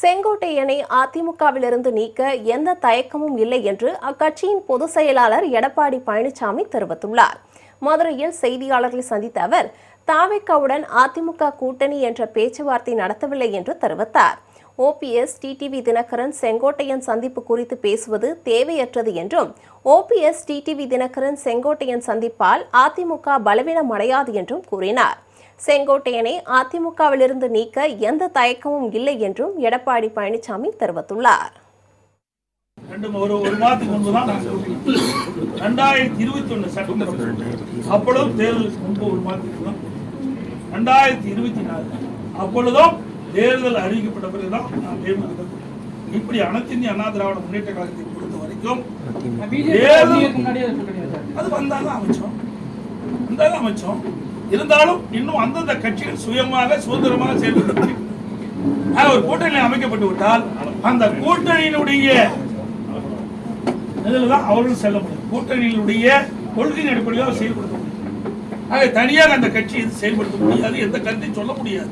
செங்கோட்டையனை அதிமுகவிலிருந்து நீக்க எந்த தயக்கமும் இல்லை என்று அக்கட்சியின் பொதுச் செயலாளர் எடப்பாடி பழனிசாமி தெரிவித்துள்ளார். மதுரையில் செய்தியாளர்களை சந்தித்த அவர் தாவேக்காவுடன் அதிமுக கூட்டணி என்ற பேச்சுவார்த்தை நடத்தவில்லை என்று தெரிவித்தார். ஓபிஎஸ் டிடிவி தினகரன் செங்கோட்டையன் சந்திப்பு குறித்து பேசுவது தேவையற்றது என்றும் ஓபிஎஸ் டிடிவி தினகரன் செங்கோட்டையன் சந்திப்பால் அதிமுக பலவீனமடையாது என்றும் கூறினார். செங்கோட்டையனை அதிமுகவிலிருந்து நீக்க எந்த தயக்கமும் இல்லை என்றும் எடப்பாடி பழனிசாமி தெரிவித்துள்ளார். ரெண்டு ஒரு ஒரு மாதத்துக்கு முன்பு தான் ரெண்டாயிரத்தி இருபத்தி ஒண்ணு சட்டமன்ற அப்பொழுதும் தேர்தலுக்கு முன்பு ஒரு மாதத்துக்கு தான் ரெண்டாயிரத்தி இருபத்தி நாலு அப்பொழுதும் தேர்தல் அறிவிக்கப்பட்ட பிறகுதான் நான் இப்படி அனைத்து இந்திய அண்ணா திராவிட முன்னேற்ற கழகத்தை பொறுத்த வரைக்கும் அது வந்தாலும் அமைச்சோம். வந்தாலும் அமைச்சோம். இருந்தாலும் இன்னும் அந்தந்த கட்சிகள் சுயமாக சுதந்திரமாக செயல்பட ஒரு கூட்டணி அமைக்கப்பட்டு விட்டால் அந்த கூட்டணியினுடைய இதில்தான் அவர்கள் செல்ல முடியும். கூட்டணியினுடைய கொள்கையின் அடிப்படையில் செயல்படுத்த முடியும். ஆக தனியாக அந்த கட்சி இது செயல்படுத்த முடியாது எந்த கருத்தையும் சொல்ல முடியாது.